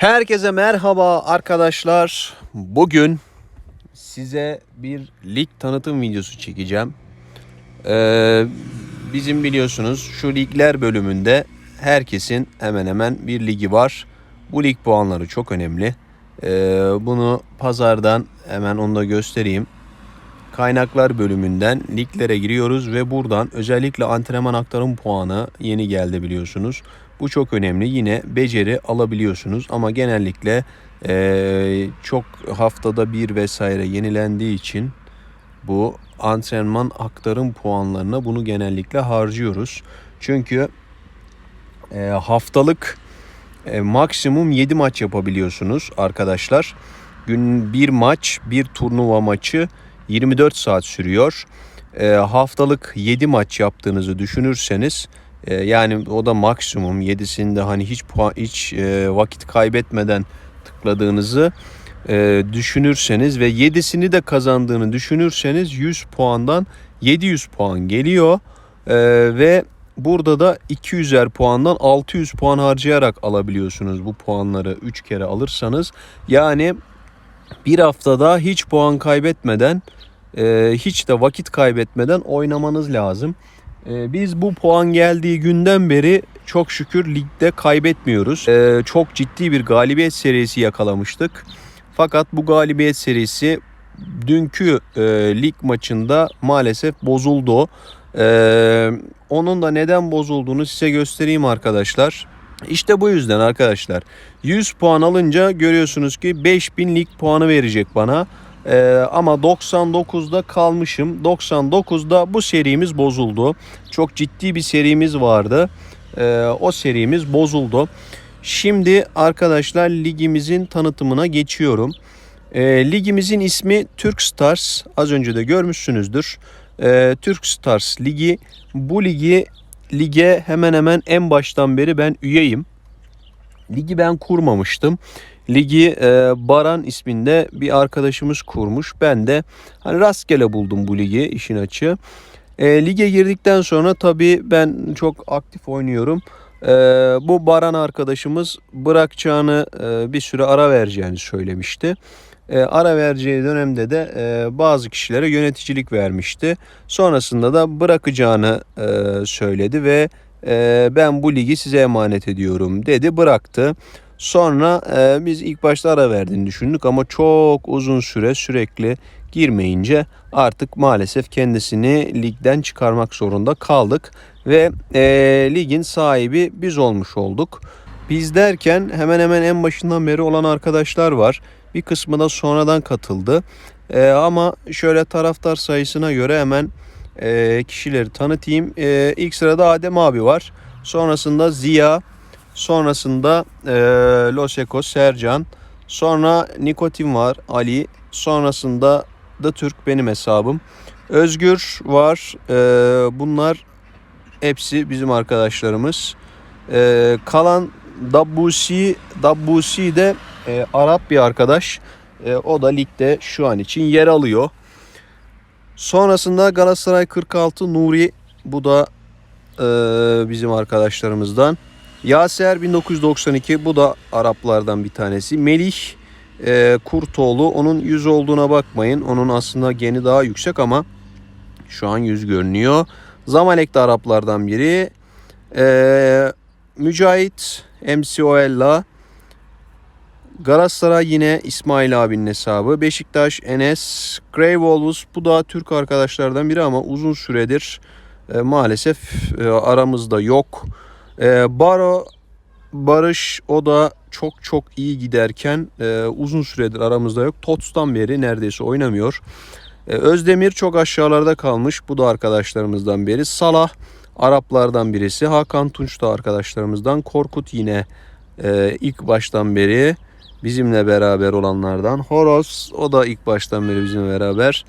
Herkese merhaba arkadaşlar. Bugün size bir lig tanıtım videosu çekeceğim. Ee, bizim biliyorsunuz şu ligler bölümünde herkesin hemen hemen bir ligi var. Bu lig puanları çok önemli. Ee, bunu pazardan hemen onu da göstereyim. Kaynaklar bölümünden liglere giriyoruz ve buradan özellikle antrenman aktarım puanı yeni geldi biliyorsunuz. Bu çok önemli. Yine beceri alabiliyorsunuz ama genellikle eee, çok haftada bir vesaire yenilendiği için bu antrenman aktarım puanlarına bunu genellikle harcıyoruz. Çünkü eee, haftalık e, maksimum 7 maç yapabiliyorsunuz arkadaşlar. Gün bir maç, bir turnuva maçı 24 saat sürüyor. E, haftalık 7 maç yaptığınızı düşünürseniz e, yani o da maksimum 7'sinde hani hiç puan hiç e, vakit kaybetmeden tıkladığınızı e, düşünürseniz ve 7'sini de kazandığını düşünürseniz 100 puandan 700 puan geliyor. E, ve burada da 200'er puandan 600 puan harcayarak alabiliyorsunuz bu puanları 3 kere alırsanız. Yani bir haftada hiç puan kaybetmeden e, hiç de vakit kaybetmeden oynamanız lazım. E, biz bu puan geldiği günden beri çok şükür ligde kaybetmiyoruz. E, çok ciddi bir galibiyet serisi yakalamıştık. Fakat bu galibiyet serisi dünkü e, lig maçında maalesef bozuldu. E, onun da neden bozulduğunu size göstereyim arkadaşlar. İşte bu yüzden arkadaşlar 100 puan alınca görüyorsunuz ki 5000 lig puanı verecek bana. Ee, ama 99'da kalmışım. 99'da bu serimiz bozuldu. Çok ciddi bir serimiz vardı. Ee, o serimiz bozuldu. Şimdi arkadaşlar ligimizin tanıtımına geçiyorum. Ee, ligimizin ismi Türk Stars. Az önce de görmüşsünüzdür. Ee, Türk Stars Ligi. Bu ligi lige hemen hemen en baştan beri ben üyeyim. Ligi ben kurmamıştım. Ligi e, Baran isminde bir arkadaşımız kurmuş. Ben de hani rastgele buldum bu ligi işin açığı. E, lige girdikten sonra tabii ben çok aktif oynuyorum. E, bu Baran arkadaşımız bırakacağını e, bir süre ara vereceğini söylemişti. E, ara vereceği dönemde de e, bazı kişilere yöneticilik vermişti. Sonrasında da bırakacağını e, söyledi ve e, ben bu ligi size emanet ediyorum dedi bıraktı. Sonra e, biz ilk başta ara verdiğini düşündük ama çok uzun süre sürekli girmeyince artık maalesef kendisini ligden çıkarmak zorunda kaldık ve e, ligin sahibi biz olmuş olduk. Biz derken hemen hemen en başından beri olan arkadaşlar var. Bir kısmı da sonradan katıldı. E, ama şöyle taraftar sayısına göre hemen e, kişileri tanıtayım. E, ilk sırada Adem abi var. Sonrasında Ziya, sonrasında e, Loseko, Sercan, sonra Nikotin var, Ali, sonrasında da Türk benim hesabım. Özgür var. E, bunlar hepsi bizim arkadaşlarımız. E, kalan Dabbusi, Dabbusi de e, Arap bir arkadaş. E, o da ligde şu an için yer alıyor. Sonrasında Galatasaray 46 Nuri bu da e, bizim arkadaşlarımızdan. Yaser 1992 bu da Araplardan bir tanesi. Melih e, Kurtoğlu onun 100 olduğuna bakmayın. Onun aslında geni daha yüksek ama şu an 100 görünüyor. Zamalek de Araplardan biri. E, Mücahit MCO'lla Galatasaray yine İsmail abinin hesabı. Beşiktaş Enes. Grey Wolves bu da Türk arkadaşlardan biri ama uzun süredir e, maalesef e, aramızda yok. E, Baro Barış o da çok çok iyi giderken e, uzun süredir aramızda yok. Tots'tan beri neredeyse oynamıyor. E, Özdemir çok aşağılarda kalmış. Bu da arkadaşlarımızdan biri. Salah Araplardan birisi. Hakan Tunç da arkadaşlarımızdan. Korkut yine e, ilk baştan beri bizimle beraber olanlardan. Horoz o da ilk baştan beri bizimle beraber.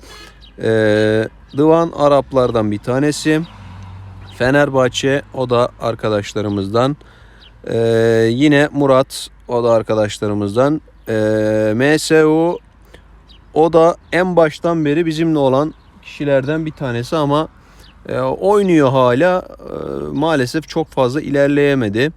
E, Dıvan Araplardan bir tanesi. Fenerbahçe o da arkadaşlarımızdan. E, yine Murat o da arkadaşlarımızdan. E, MSU o da en baştan beri bizimle olan kişilerden bir tanesi ama e, oynuyor hala. E, maalesef çok fazla ilerleyemedi.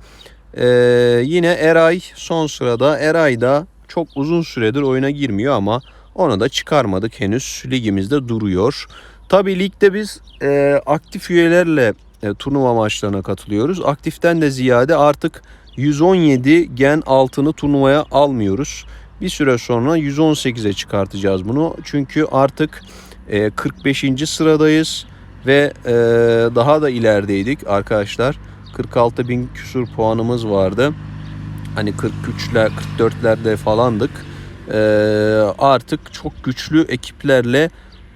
Ee, yine Eray son sırada. Eray da çok uzun süredir oyuna girmiyor ama onu da çıkarmadık henüz. Ligimizde duruyor. Tabi ligde biz e, aktif üyelerle e, turnuva maçlarına katılıyoruz. Aktiften de ziyade artık 117 gen altını turnuvaya almıyoruz. Bir süre sonra 118'e çıkartacağız bunu. Çünkü artık e, 45. sıradayız ve e, daha da ilerideydik arkadaşlar. 46 bin küsur puanımız vardı. Hani 43'ler 44'lerde falandık. E, artık çok güçlü ekiplerle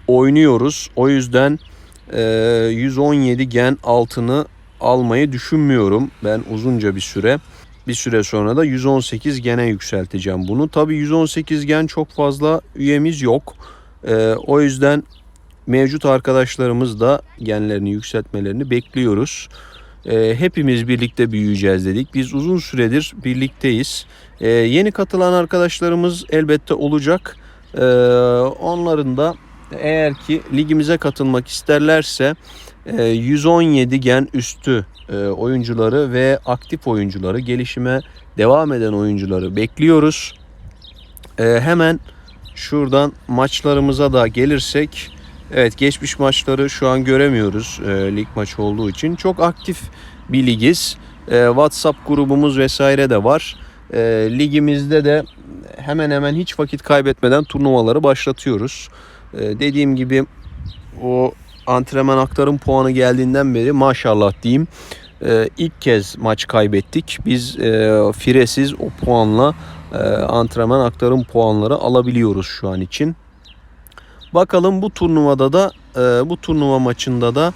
oynuyoruz. O yüzden e, 117 gen altını almayı düşünmüyorum. Ben uzunca bir süre. Bir süre sonra da 118 gene yükselteceğim bunu. Tabi 118 gen çok fazla üyemiz yok. E, o yüzden mevcut arkadaşlarımız da genlerini yükseltmelerini bekliyoruz. E, hepimiz birlikte büyüyeceğiz dedik. Biz uzun süredir birlikteyiz. E, yeni katılan arkadaşlarımız elbette olacak. E, onların da eğer ki ligimize katılmak isterlerse e, 117 gen üstü e, oyuncuları ve aktif oyuncuları, gelişime devam eden oyuncuları bekliyoruz. E, hemen şuradan maçlarımıza da gelirsek, evet geçmiş maçları şu an göremiyoruz e, lig maçı olduğu için. Çok aktif bir ligiz. E, WhatsApp grubumuz vesaire de var. E, ligimizde de hemen hemen hiç vakit kaybetmeden turnuvaları başlatıyoruz. E, dediğim gibi o antrenman aktarım puanı geldiğinden beri maşallah diyeyim e, ilk kez maç kaybettik. Biz e, firesiz o puanla e, antrenman aktarım puanları alabiliyoruz şu an için. Bakalım bu turnuvada da bu turnuva maçında da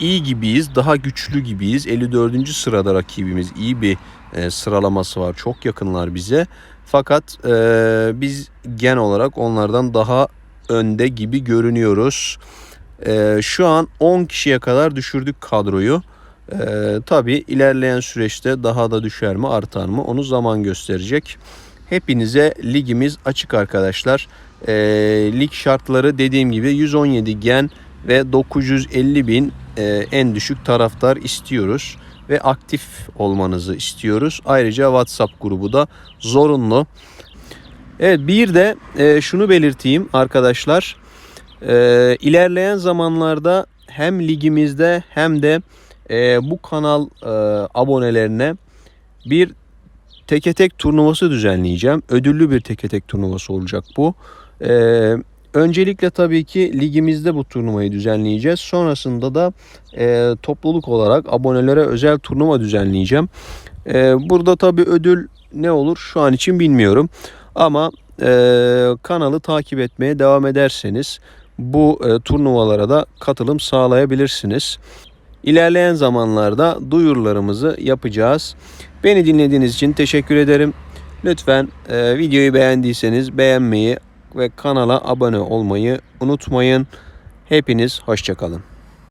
iyi gibiyiz. Daha güçlü gibiyiz. 54. sırada rakibimiz. iyi bir sıralaması var. Çok yakınlar bize. Fakat biz gen olarak onlardan daha önde gibi görünüyoruz. E, şu an 10 kişiye kadar düşürdük kadroyu. E, Tabi ilerleyen süreçte daha da düşer mi artar mı onu zaman gösterecek. Hepinize ligimiz açık arkadaşlar. E, lig şartları dediğim gibi 117 gen ve 950 bin e, en düşük taraftar istiyoruz ve aktif olmanızı istiyoruz. Ayrıca WhatsApp grubu da zorunlu. Evet bir de e, şunu belirteyim arkadaşlar. E, ilerleyen zamanlarda hem ligimizde hem de e, bu kanal e, abonelerine bir teke tek turnuvası düzenleyeceğim. Ödüllü bir teke tek turnuvası olacak bu. E, öncelikle tabii ki ligimizde bu turnuvayı düzenleyeceğiz. Sonrasında da e, topluluk olarak abonelere özel turnuva düzenleyeceğim. E, burada tabii ödül ne olur şu an için bilmiyorum. Ama e, kanalı takip etmeye devam ederseniz bu e, turnuvalara da katılım sağlayabilirsiniz. İlerleyen zamanlarda duyurularımızı yapacağız. Beni dinlediğiniz için teşekkür ederim. Lütfen e, videoyu beğendiyseniz beğenmeyi ve kanala abone olmayı unutmayın. Hepiniz hoşçakalın.